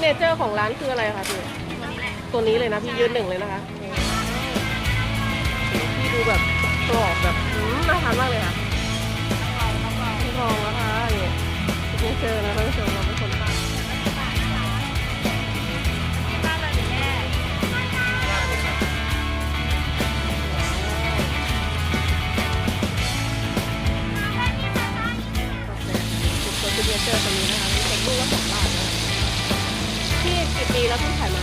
เนเจอร์ของร้านคืออะไรคะพี่ ตัวนี้เลยนะพี่ยืนหนึ่งเลยนะคะพี่ดูแบบกรอบแบบอืมน่าทานมากเลยค่ะลองแล้วค่ะนี่ซิกเนเจอร์นะท่านผู้ชมเราเป็นคนทานเนเจอร์ตัวนี้นะคะมีเป็นลูกละสองบาทนะคะพี่กี่ ปีแล้วพี่ขายมา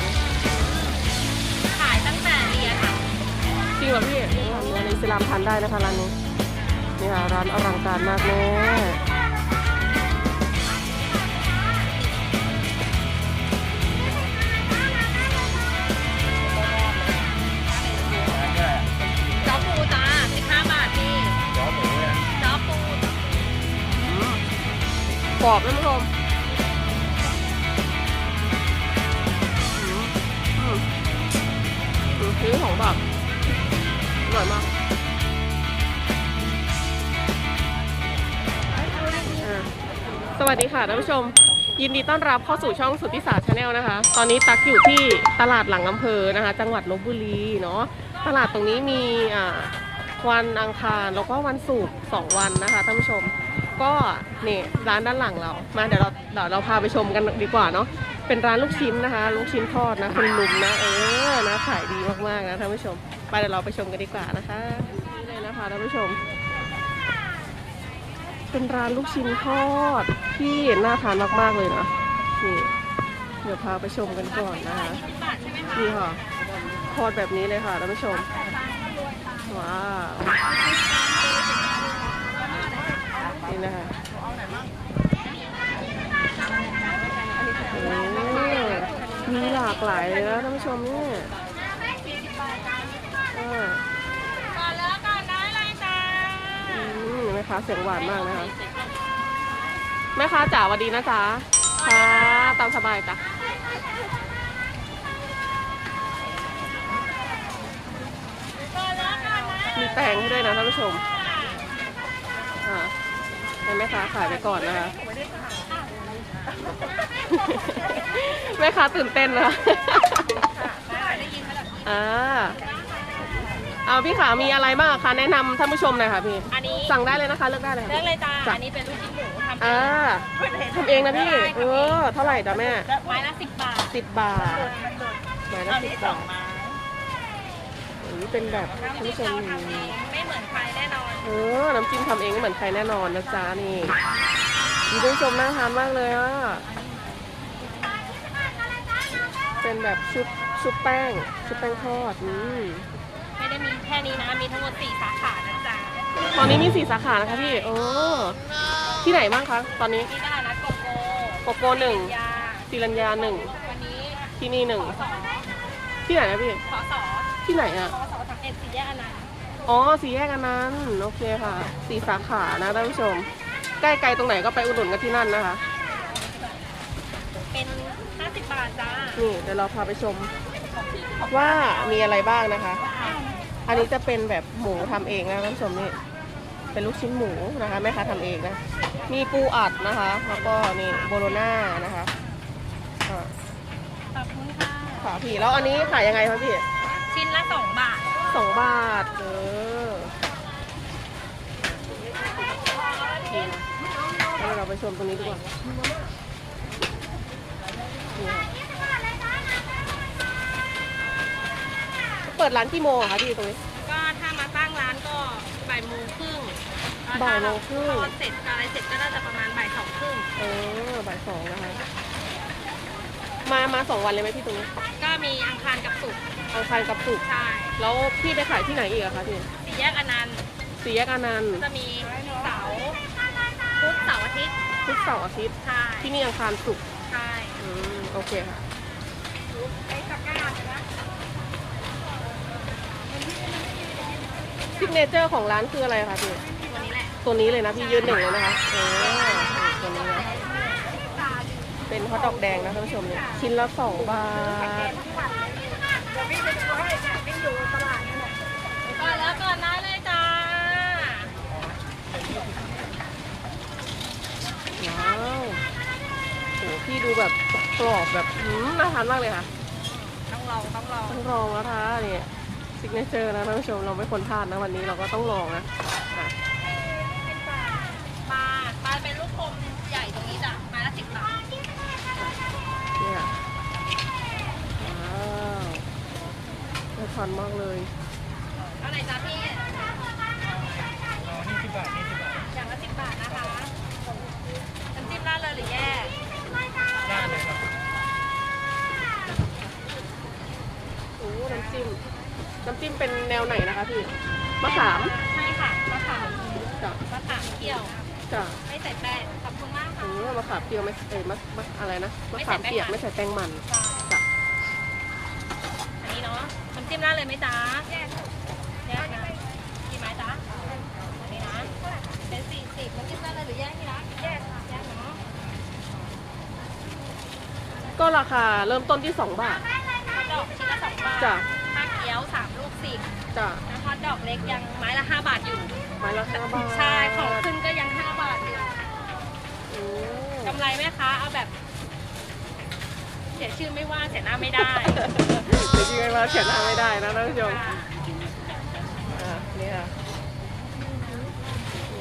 ขายตั้งแต่เรียนค่ะจริงเหรอพี่เนื้อในอิสลามทานได้นะคะร้านนี้นี่ค่ะร้านอลังการมากแม่จ๊อปูจ้า15 บาทพี่จ๊อปูกรอบนะท่านผู้ชม ซื้อของแบบอร่อยมากสวัสดีค่ะท่านผู้ชม ยินดีต้อนรับเข้าสู่ช่องสุทธิศาสตร์ชาแนลนะคะ ตอนนี้ตักอยู่ที่ตลาดหลังอำเภอนะคะ จังหวัดลบบุรีเนาะตลาดตรงนี้มีอ่าวันอังคารแล้วก็วันศุกร์สองวันนะคะท่านผู้ชม ก็นี่ร้านด้านหลังเรามาเดี๋ยวเราเดี๋ยวเราพาไปชมกันดีกว่าเนาะ เป็นร้านลูกชิ้นนะคะ ลูกชิ้นทอดนะคุณลุงนะเออนะขายดีมากๆนะท่านผู้ชม ไปเดี๋ยวเราไปชมกันดีกว่านะคะนี่เลยนะคะท่านผู้ชม เป็นร้านลูกชิ้นทอดที่น่าทานมากๆเลยนะนี่เดี๋ยวพาไปชมกันก่อนนะคะนี่ค่ะทอดแบบนี้เลยค่ะท่านผู้ชมว้าวนี่นะคะโอ้ มีหลากหลายเลยนะท่านผู้ชมเนี่ยก่อนแล้วก่อนได้เลยจ้าอืมแม่ค้าเสียงหวานมากนะคะแม่ค้าจ๋าสวัสดีนะจ๊ะค่ะตามสบายจ้ะมีแตงให้ด้วยนะท่านผู้ชมอ่าให้แม่ค้าขายไปก่อนนะคะ แม่ค้าตื่นเต้นนะคะได้ยินไหมล่ะพี่อ่าเอาพี่ขามีอะไรบ้างคะแนะนำท่านผู้ชมหน่อยค่ะพี่ อันนี้สั่งได้เลยนะคะเลือกได้เลยค่ะเลือกเลยจ้าจ้ะอันนี้เป็นลูกชิ้นหมูทำเออ่างทำเองนะพี่ เออเท่าไหร่จ้ะแม่ไม้ละ10บาทสิบบาทหมายละสิบบาทอันนี้เป็นแบบท่านน้ำจิ้ผู้มชมเราทำเองไม่เหมือนใครแน่นอน เออน้ำจิ้มทำเองไม่เหมือนใครแน่นอนนะจ๊ะนี่ ดีท่านผู้ชมน่าทานมากเลยอะ เป็นแบบชุบชุบแป้ง ชุบแป้งทอดอืมไม่ได้มีแค่นี้นะ มีทั้งหมด4สาขานะจ๊ะตอนนี้มีสี่สาขานะคะพี่โอ้ที่ไหนบ้างคะตอนนี้ที่ตลาดนัดโกโก้โกโก้หนึ่งยาศิรัญญาหนึ่งวันนี้ที่นี่หนึ่งสอที่ไหนนะพี่ขอสอที่ไหนอะขอสอทางเอ็ดสี่แยกอนันต์อ๋อสี่แยกอันนั้นโอเคค่ะสี่สาขานะท่านผู้ชม ใกล้ไกลตรงไหนก็ไปอุดหนุนกันที่นั่นนะคะ เป็น 50 บาทจ้านี่เดี๋ยวเราพาไปชมว่ามีอะไรบ้างนะคะ อันนี้จะเป็นแบบหมูทำเองนะท่านผู้ชมนี่ เป็นลูกชิ้นหมูนะคะแม่ค้าทำเองนะ มีปูอัดนะคะ แล้วก็นี่โบโลน่านะคะอ่าขอบคุณค่ะ ค่ะพี่ แล้วอันนี้ขายยังไงคะพี่ชิ้นละ 2 บาท สองบาทเออนี่นะแล้วเรา ไปชมตรงนี้ดีกว่านี่ค่ะเปิดร้านกี่โมงอะคะพี่ตรงนี้ ก็ถ้ามาตั้งร้านก็บ่ายโมงครึ่งบ่ายโมงครึ่งทอดเสร็จอะไรเสร็จก็น่าจะประมาณบ่ายสองครึ่งเออบ่ายสองนะคะ มามาสองวันเลยไหมพี่ตรงนี้ ก็มีอังคารกับศุกร์อังคารกับศุกร์ใช่ แล้วพี่ไปขายที่ไหนอีกอะคะพี่ สี่แยกอนันต์สี่แยกอานันต์จะมีเสาร์พุธเสาร์อา ทิตย์ทุกเสาร์อาทิตย์ ใช่ที่นี่อังคารศุกร์ใช่อืมโอเคค่ะไอ้สักการนะซิกเนเจอร์ของร้านคืออะไรคะพี่วันนี้แหละตัวนี้เลยนะพี่ยืนหนึ่งเลยนะคะเออตัวนี้นะ เป็นฮอทดอกแดงนะท่านผู้ชมเนี่ยชิ้นละสองบาทก่อนแล้วก่อนได้เลยจ้าว้าวโอ้โห ที่ดูแบบกรอบแบบอืมน่าทานมากเลยค่ะ ต้องลองต้องลองต้องลองแล้วค่ะนี่ซิกเนเจอร์นะท่านผู้ชมเราไม่ควรพลาดนะวันนี้เราก็ต้องลองนะอะปลาปลาเป็นลูกกลมใหญ่ตรงนี้จ้ะไม้ละสิบบาทนี่ค่ะว้าวน่าทานมากเลย เท่าไหร่จ้ะพี่อย่างละสิบบาทนะคะน้ำจิ้มราดเลยหรือแยก โอ้น้ำจิ้มน้ำจิ้มเป็นแน วไหนนะคะพี่มะขามใช่ค่ะมะขามจ้ะมะขามเคี่ยวจ้ะไม่ใส่แป้งขอบคุณมากค่ะโอ้มะขามเปรี้ยวไม่เอ้ยมะมะอะไรนะมะไม่ใส่ขามเปียกแป้งมันไม่ใส่แป้งมันใช่จ้ะอันนี้เนาะน้ำจิ้มราดเลยไหมจ๊ะแยกแยกนะกี่ไม้จ๊ะอันนี้นะเป็นสี่สิบน้ำจิ้มราดเลยหรือแยกนี่นะแยกค่ะแยกเนาะก็ราคาเริ่มต้นที่2บาทฮอทดอกชิ้นละสองบาทจ้ะ ถ้าเกี๊ยวสามลูกสิบจ้ะนะฮอทดอกเล็กยังไม้ละห้าบาทอยู่ ไม้ละห้าบาทใช่ของขึ้นก็ยังห้าบาทอยู่โอ้กำไรไหมคะเอาแบบ เสียชื่อไม่ว่าเสียหน้าไม่ได้ เดี๋ยวยังไงมาเขียนหน้าไม่ได้นะท่านผู้ชม ค่ะอะนี่ค่ะ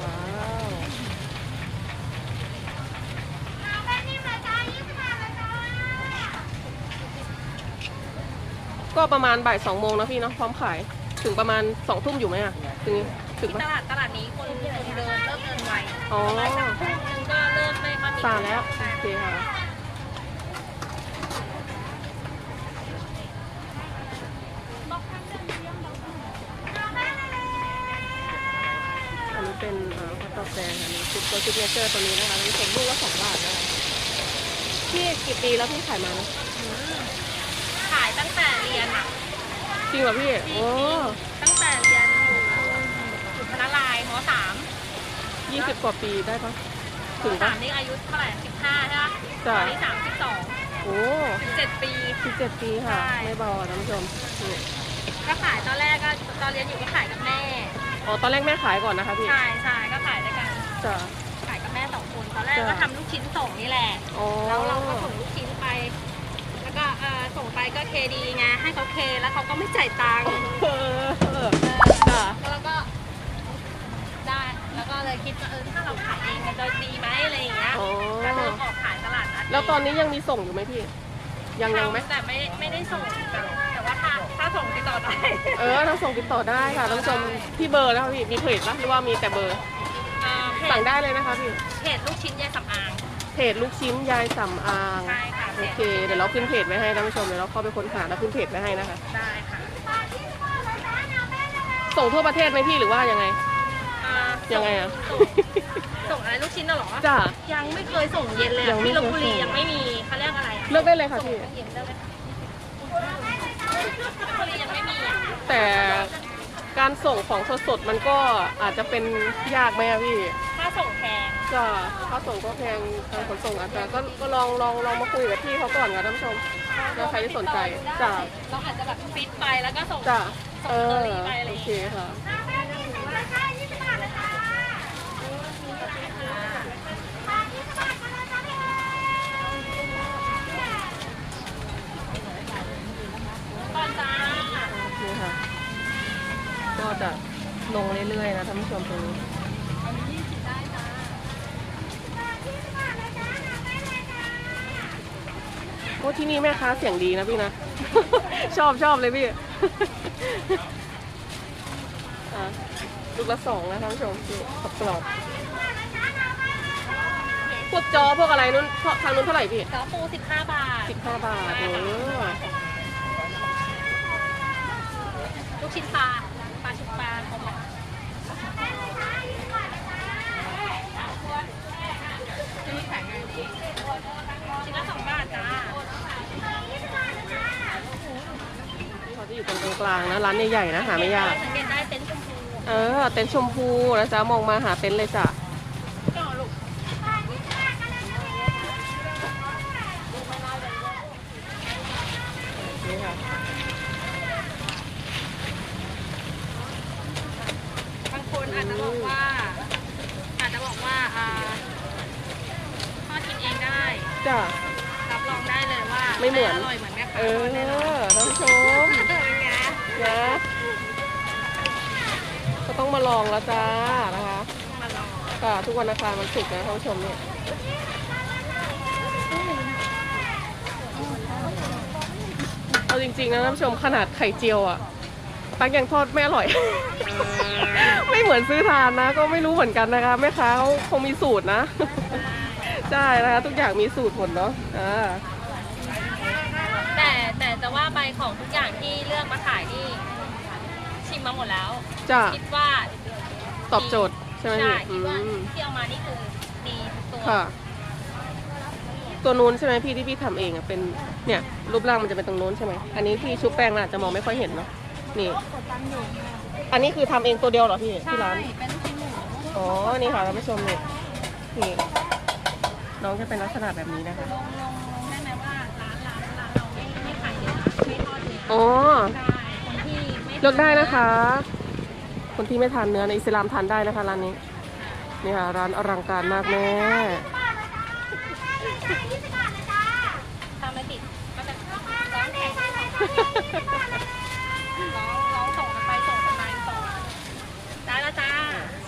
ว้าว ก็ประมาณบ่ายสองโมงนะพี่เนาะพร้อมขายถึงประมาณสองทุ่มอยู่ไหมอะถึงถึงที่ปะตลาดตลาดนี้คนคนเดินเริ่มเดินไวอ๋อประมาณสักทุ่มนึงก็เริ่มไม่ค่อยมีซาแล้วใช่โอเคค่ะอันนี้เป็นเอ่อข้าวตอกแดงอันนี้ซุปตัวซิกเนเจอร์ตัวนี้นะคะนี่เป็นลูกละสองบาทนะคะพี่กี่ปีแล้วพี่ขายมานะขายตั้งแต่เรียนอะจริงเหรอพี่จริงโอ้ๆตั้งแต่เรียนอยู่อยู่คณะลายมสามยี่สิบกว่าปีได้ปะมถึงสาปะ มนี่อายุเท่าไหร่สิบห้าใช่ปะตจ้ะอนนี้สามสิบสองโอ้เจ็ดปี สิบเจ็ดปีค่ะ ใช่ ไม่เบาอะท่านผู้ชมนี่ก็ขายตอนแรกก็ตอนเรียนอยู่ก็ขายกับแม่ อ๋อ ตอนแรกแม่ขายก่อนนะคะพี่ ใช่ใช่ก็ขายด้วยกัน จ้ะ ขายกับแม่สองคน ตอนแรกจ้ะก็ทำลูกชิ้นส่งนี่แหละ อ๋อแล้วเราก็ส่งลูกชิ้นไปแล้ว ก็เอ่อส่งไปก็เคดีไงให้เขาเคแล้วเขาก็ไม่จ่ายตังค์เออเออจ้ะแล้วเราก็ได้แล้วก็เลยคิดว่าเออถ้าเราขายเองมันจะดีไหมอะไรอย่างเงี้ยอ๋อก็เริ่มออกขายตลาดนัดแล้วตอนนี้ยังมีส่งอยู่ไหมพี่ ยังยังไหม แต่ไม่ไม่ได้ส่งแต่แต่ว่าถ้าถ้าส่งติดต่อได้ เออเราส่งติดต่อได้ค่ะท่านผู้ชมที่เบอร์นะคะพี่ มีเพจปะหรือว่ามีแต่เบอร์เอ่อเพสั่งจได้เลยนะคะพี่ เพจลูกชิ้นยายสำอางเพจลูกชิ้นยายสำอาง ใช่ค่ะ โอเค เดี๋ยวเราขึ้นเพจไว้ให้ท่านผู้ชมเดี๋ยวเราเข้าไปค้นหาแล้วขึ้นเพจไว้ให้นะคะ ได้ค่ะส่งทั่วประเทศไหมพี่หรือว่ายังไง อ่ายังไงอะส่งส่งอะไรลูกชิ้นน่ะเหรอ จ้ะยังไม่เคยส่งเย็นเลยยัอะงไม่ที่ลบบุรีเคยส่ง ยังไม่มีเขาเรียกอะไรอะเลือกได้เลยค่ะส่งพี่ เย็นได้ไหมคะลพบุรียังไม่มีอะแต่การส่งของสดๆมันก็อาจจะเป็นยากไหมอะพี่ถ้า ส่งแพงก็ถ้าส่งก็แพงทางขนส่งอาจจะก็ก็ลองลองลองมาคุยกับพี่เขาก่อนค่ะท่านผู้ชมแล้วใครที่สนใจจ้ะเราอาจจะแบบฟิตไปแล้วก็ส่งจ้ะส่งเอเคออรี่ไปอะไรโออย่างเคเงี้ยค่ะก่อนจ้านี่ค่ะก็จะลงเรื่อยๆนะท่านผู้ชมตรงนี้ โอ้ที่นี่แม่ค้าเสียงดีนะพี่นะ ชอบชอบเลยพี่อะลูกละสองนะท่านผู้ชมนี่กรอบๆพวกจอพวกอะไรนู้นทางนู้นเท่าไหร่พี่กระปู15บาทสิบห้าบาทเออลูกชิ้นปลา ปลาชุบปลาของมันชิ้นละสองบาทจ้า เขาจะอยู่ตรงกลางๆนะ ร้านใหญ่ๆนะหาไม่ยาก สังเกตได้เต็นท์ชมพูเออ เต็นท์ชมพูนะจ๊ะมองมาหาเต็นท์เลยจ้ะก็ลูกนี่ค่ะบางคนอาจจะบอกว่า อาจจะบอกว่าอ่าทอดกินเองได้จ้ะไม่เหมือนอร่อยเหมือนแม่เอค้าอแน่นอน ท่านผู้ชมเป็นไง นะ ก็ต้องมาลองแล้วจ้านะคะมาลองก็ทุกวันอังคารวันศุกร์นะท่านผู้ชมเนี่ยเอาจริงๆนะท่านผู้ชมขนาดไข่เจียวอะตักยังทอดไม่อร่อย ไม่เหมือนซื้อทานนะ ก็ไม่รู้เหมือนกันนะคะแม่ค้าเขาคงมีสูตรนะ ใช่นะคะ ทุกอย่างมีสูตรหมดเนาะอ่า จะว่าไปของทุกอย่างที่เลือกมาขายนี่ชิมมาหมดแล้ว จ้าคิดว่าตอบโจทย์ใช่ไหมใช่พี่คิดว่าอืมที่เอามานี่คือดีทุกตัวค่ะ ตัวนู้นใช่ไหมพี่ที่พี่ทำเองอะเป็นเนี่ยรูปร่างมันจะเป็นตรงนู้นใช่ไหมอันนี้พี่ชุบแป้งน่ะอาจจะมองไม่ค่อยเห็นเนาะนี่ อันนี้คือทำเองตัวเดียวเหรอพี่ที่ร้าน เป็นลูกชิ้นหมูอ๋อ นี่ค่ะท่านผู้ชมนี่นี่น้องจะเป็นลักษณะแบบนี้นะคะ ลงลง อ๋อใช่คนที่ไม่เลือกได้นะคะ คนที่ไม่ทานเนื้อในอิสลามทานได้นะคะร้านนี้นี่ค่ะร้านอลังการมากแม่ทำไม่ติดก็จะร้องแข่งร้องร้องส่งไปส่งกันมาส่งได้ล้วจ้า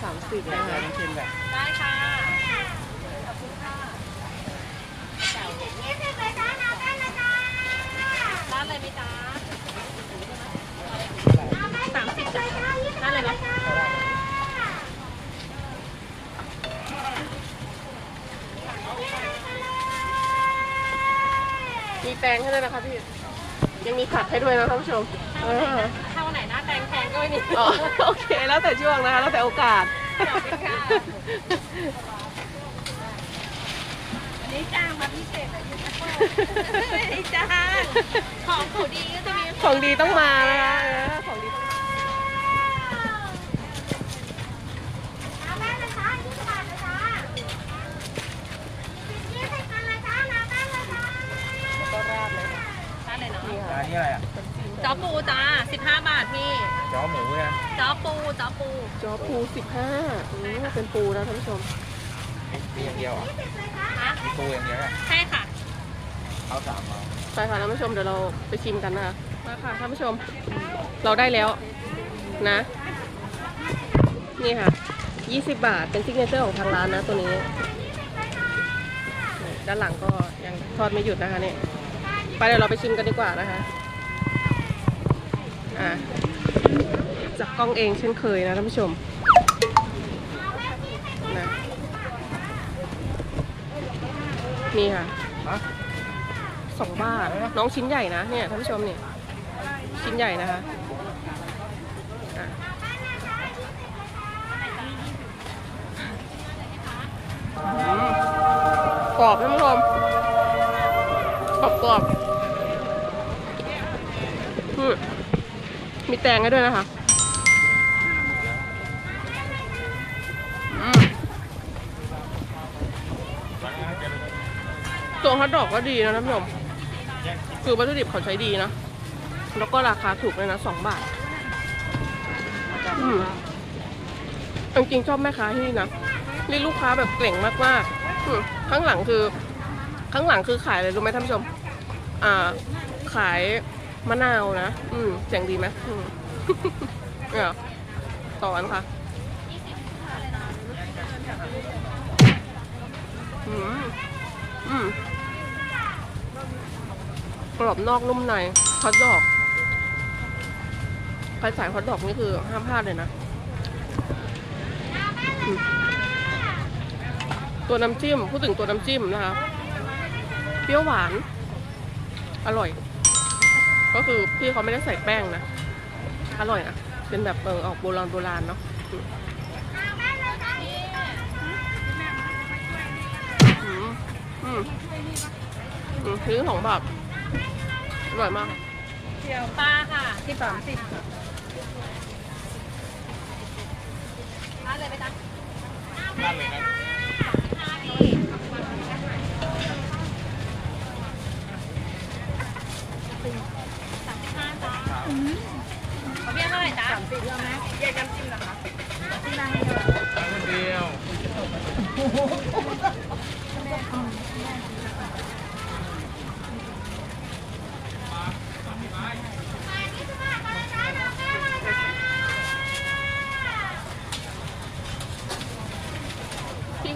สามสิบคะได้ค่ะร้านอะไรไหมจ๊ะสามสิบจ้ะร้านอะไรไหมมีแตงให้ด้วยนะคะพี่ ยังมีผักให้ด้วยนะท่านผู้ชมเออถ้าวันไหนหน้าแตงแพงก็ไม่มีอ๋อโอเค แล้วแต่ช่วงนะคะแล้วแต่โอกาส ขอบคุณค่ะอั นนี้จ้างมาพิเศษเลยไม่ได้จ้างของถูดีก็จะมีของดีต้องมานะคะเออของดีต้องมาแล้วก็ราดเลยค่ะร้านอะไรเนาะนี่อัค่ะนนี้อะไรอะจ้อปูจ้า15บาทพี่จ้อหมูเนี่ยจ้อปูจ้อปูจอปูสิบห้าเป็นปูนะท่านผู้ชม มีอย่างเดียวอะฮะมีปูอย่างเดียวอะใช่ค่ะ เอาสามเอาไปค่ะท่านผู้ชมเดี๋ยวเราไปชิมกันนะคะมาค่ะท่านผู้ชม เราได้แล้วนะ นี่ค่ะ 20 บาทเป็นซิกเนเจอร์ของทางร้านนะตัวนี้นี่ด้านหลังก็ยังทอดไม่หยุดนะคะเนี่ยไปเดี๋ยวเราไปชิมกันดีกว่านะคะ อะจากกล้องเองเช่นเคยนะท่านผู้ชมนะ นี่ค่ะฮะสองบาทน้องชิ้นใหญ่นะเนี่ยท่านผู้ชมเนี่ยชิ้นใหญ่นะคะอะอืมกรอบท่านผู้ชมกรอบกรอบอืมมีแตงให้ด้วยนะคะ ตัวฮอทดอกก็ดีนะท่านผู้ชมคือวัตถุดิบเขาใช้ดีนะ แล้วก็ราคาถูกเลยนะสองบาทจริงๆชอบแม่ค้าที่นี่นะนี่ลูกค้าแบบเก่งมากๆอืมข้างหลังคือ ข้างหลังคือขายอะไรรู้ไหมท่านผู้ชม อ่า ขายมะนาวนะ อืมเจ๋งดีไหมอืมเนี่ยต่อกันค่ะ อืม อืม กรอบนอกนุ่มในฮอทดอกใครสายฮอทดอกนี่คือห้ามพลาดเลยนะ ตัวน้ำจิ้ม พูดถึงตัวน้ำจิ้มนะคะ เปรี้ยวหวาน อร่อย ก็คือพี่เขาไม่ได้ใส่แป้งนะ อร่อยนะ เป็นแบบเออออกโบราณโบราณเนาะอืมอืมอืมซื้อสองบาท อร่อยมากเดี๋ยวปลาค่ะสิบสามสิบร้านอะไรไหมจ๊ะนั่นเลยนะห้าพี่สามสิบห้าจ้าเขาเรียกเท่าไหร่จ๊ะสามสิบไหมแยกน้ำจิ้มนะคะจิ้มอะไรเดียว คนเดียว ส พี่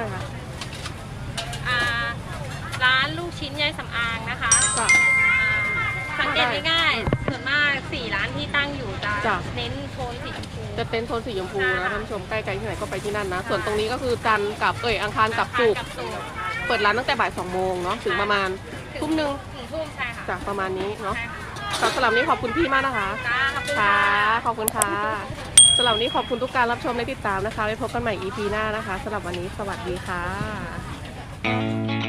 คะฝากร้านหน่อยค่ะอ่าร้านลูกชิ้นยายสำอางนะคะจ้ะอ่าสังเกตง่ายๆส่วนมากสี่ร้านที่ตั้งอยู่จะจ้ะ เน้นโทนสีชมพู จะเต็นท์โทนสีชมพูค่ะ นะท่านผู้ชมใกล้ๆที่ไหนก็ไปที่นั่นนะ ส่วนตรงนี้ก็คือจันทร์กับเอ่ยอังคารกับศุกร์กับศุกร์ เปิดร้านตั้งแต่บ่ายสองโมงเนาะถึงประมาณทุ่มหนึ่งถึงทุ่มใช่ค่ะจากประมาณนี้เนาะใช่ค่ะสำหรับสำหรับนี้ขอบคุณพี่มากนะคะจ้าขอบคุณค่ะ ค่ะขอบคุณค่ะ สำหรับนนี้ขอบคุณทุกการรับชมและติดตามนะคะไว้พบกันใหม่ EP หน้านะคะสำหรับวันนี้สวัสดีค่ะ